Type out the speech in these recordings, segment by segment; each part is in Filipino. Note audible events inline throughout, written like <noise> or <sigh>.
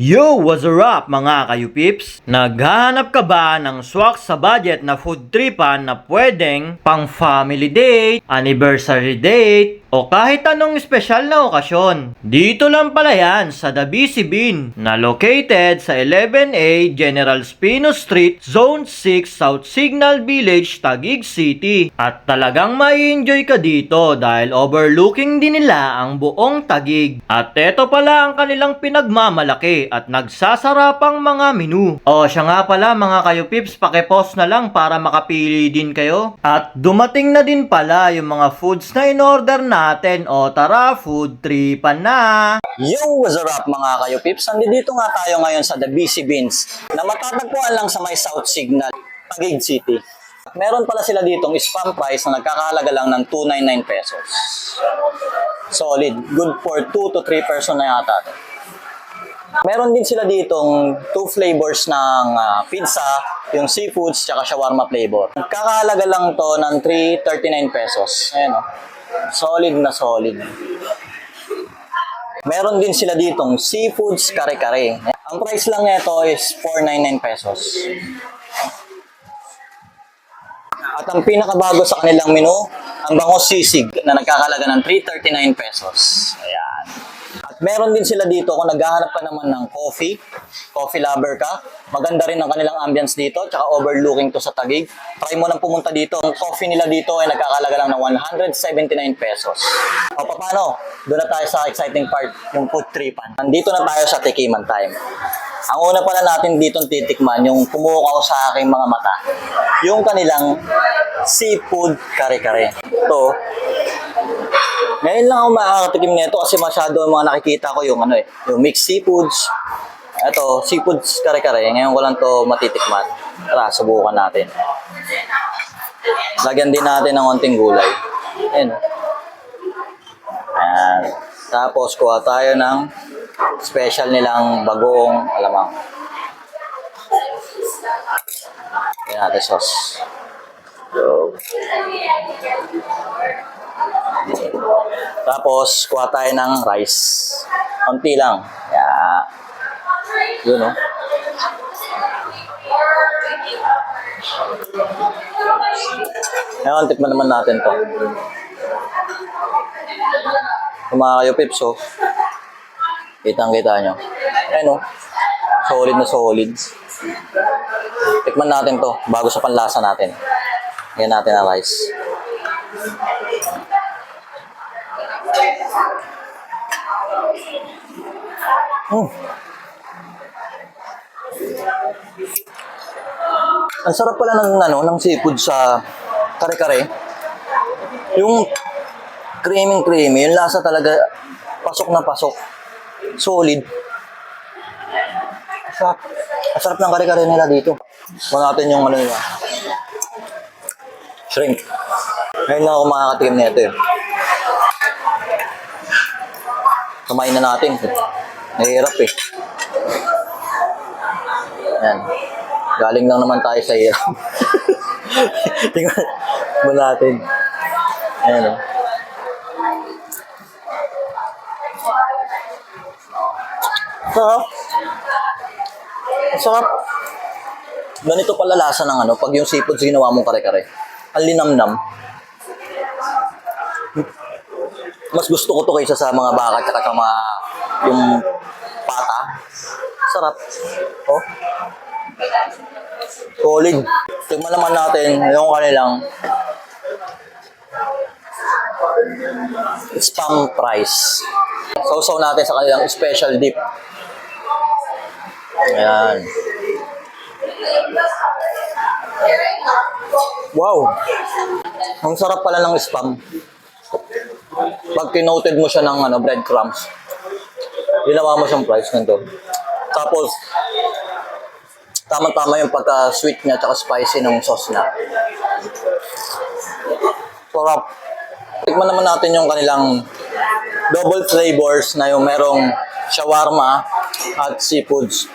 Yo, what's up mga kayo pips? Naghahanap ka ba ng swak sa budget na food tripan na pwedeng pang family date, anniversary date, o kahit anong espesyal na okasyon? Dito lang pala yan sa The Busy Bean na located sa 11A General Spino Street, Zone 6, South Signal Village, Taguig City. At talagang mai-enjoy ka dito dahil overlooking din nila ang buong Taguig. At eto pala ang kanilang pinagmamalaki at nagsasarapang mga menu. O siya nga pala mga kayo pips, pakipost na lang para makapili din kayo. At dumating na din pala yung mga foods na in-order natin. O tara, food tripan na! Yo, what's up mga kayo pips? Nandito nga tayo ngayon sa The Busy Beans na matatagpuan lang sa may South Signal, Taguig City. Meron pala sila ditong spam price na nagkakahalaga lang ng 299 pesos. Solid. Good for 2 to 3 person na yata. to. Meron din sila ditong two flavors ng ah, pizza, yung seafoods, tsaka shawarma flavor. Nagkakahalaga lang to ng 339 pesos. Ayan o. Solid na solid. Meron din sila ditong seafoods kare-kare. Ang price lang nito is 499 pesos. At ang pinakabago sa kanilang menu, ang bangos sisig na nagkakalaga ng 339 pesos. Ayan. Meron din sila dito kung naghahanap ka naman ng coffee, coffee lover ka, maganda rin ang kanilang ambience dito, tsaka overlooking to sa Tagig. Try mo nang pumunta dito. Ang coffee nila dito ay nagkakalaga lang ng 179 pesos. O paano? Doon na tayo sa exciting part, yung food tripan. Nandito na tayo sa Tikiman Time. Ang una pala natin dito titikman, yung pumukaw sa aking mga mata, yung kanilang seafood kare-kare. Ito, ngayon lang ako makakatikim nito kasi masyado ang mga nakikita ko yung ano eh, yung mixed seafoods. Ito, seafoods kare-kare. Ngayon ko lang to matitikman. Tara, subukan natin. Lagyan din natin ng konting gulay. Ayan. Ayan. Tapos, kuha tayo ng special nilang bagong alamang. Ayan natin sauce. So, tapos, kuha tayo ng rice. Konti lang. Yeah. Yun, oh. Ngayon, tikman naman natin to. Kung kayo pips, oh. Kitang-kita nyo. Ayan, oh. Solid na solid. Tikman natin to bago sa panlasa natin. Ngayon natin ang rice. Mm. Ang sarap pala ng ano ng seafood sa kare-kare. Yung creamy creamy, yung lasa talaga pasok na pasok. Solid. Sarap. Ang sarap ng kare-kare nila dito. Kuha natin yung ano nila. Shrimp. Ngayon na ako makakatikim nito eh. Kumain na natin. Nahihirap eh. Yan. Galing lang naman tayo sa hirap. <laughs> Tingnan mo natin. Ayan o. Sarap. Ang Sarap. Ganito pala lasa ng ano, pag yung seafood ginawa mong kare-kare. Ang linamnam. Mas gusto ko to kaysa sa mga baka at sa mga yung pata. Sarap. Oh. Solid. Tingnan naman natin yung kanilang spam price. Sausaw natin sa kanilang special dip. Ayan. Wow! Ang sarap pala ng spam. Pag kinoted mo siya ng ano, breadcrumbs, ginawa mo siyang price nito. Tapos, tama-tama yung pagka-sweet niya at spicy ng sauce niya. Sarap. Tikman naman natin yung kanilang double flavors na yung merong shawarma at seafoods.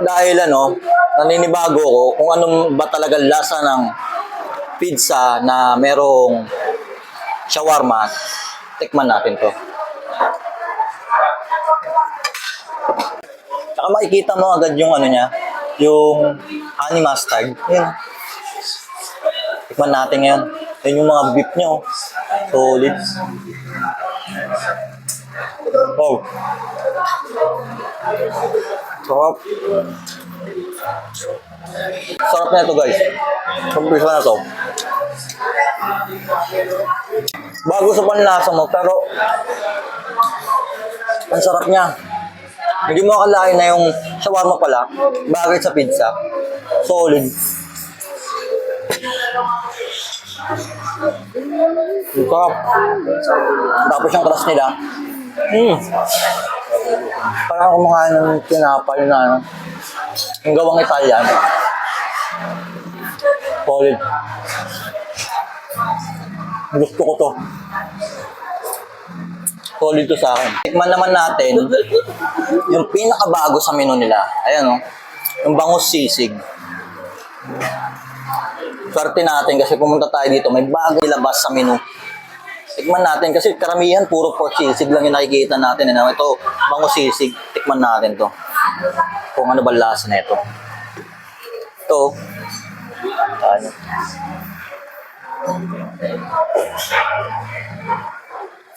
Dahil ano, naninibago ko kung anong ba talaga lasa ng pizza na merong shawarma. Tikman natin to. Saka makikita mo agad yung ano niya, yung honey mustard. Yun. Tikman natin ngayon. Yan yung mga beef niya. oh. Solid. Oh. Sarap. Sarap na ito guys. Kumpisa na to. Bago sa panlasa mo, pero ang sarap niya. Hindi mo akalain na yung shawarma pala, bagay sa pizza. Solid. Sarap. Tapos yung crust nila. Mm. Parang kumakain ng tinapay na ano. Yung gawang Italian. Solid. Gusto ko to. Solid to sa akin. Tikman naman natin yung pinakabago sa menu nila. Ayan o. Yung bangus sisig. Swerte natin kasi pumunta tayo dito. May bago ilabas sa menu. Tikman natin kasi karamihan puro pork sisig lang yung nakikita natin. Ano? Ito, bangus sisig. Tikman natin to. Kung ano ba lasa na ito. Ito. Ano?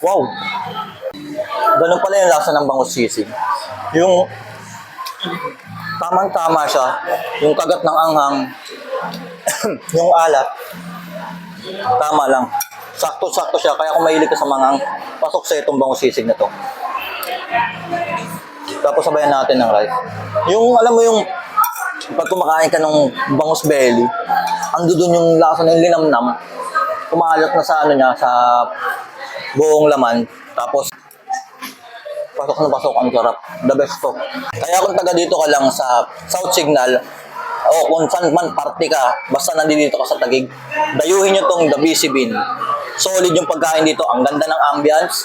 Wow! Ganun pala yung lasa ng bangus sisig. Yung tamang-tama siya. Yung kagat ng anghang. <coughs> yung alat. Tama lang. Sakto-sakto siya. Kaya kung mahilig ka sa mangang, pasok sa itong bangus sisig na to. Tapos sabayan natin ng rice. Yung, alam mo yung, pag kumakain ka ng bangus belly, ando dun yung lasa ng linamnam. Kumalat na sa ano niya, sa buong laman. Tapos, pasok na pasok, ang sarap. The best to. Kaya kung taga dito ka lang sa South Signal, o kung saan man party ka, basta nandito ka sa Tagig, dayuhin nyo tong The BC Bean. Solid yung pagkain dito. Ang ganda ng ambience.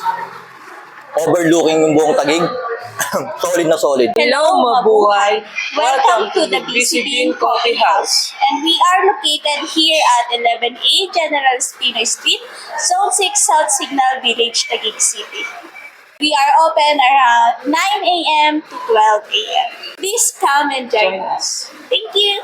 Overlooking yung buong Tagig. <coughs> solid na solid. Hello, mabuhay! Welcome to the BC Bean Coffee House. and we are located here at 11A General Spinoy Street, Zone 6 South Signal Village, Taguig City. We are open around 9 a.m. to 12 a.m. Please come and join us. Thank you.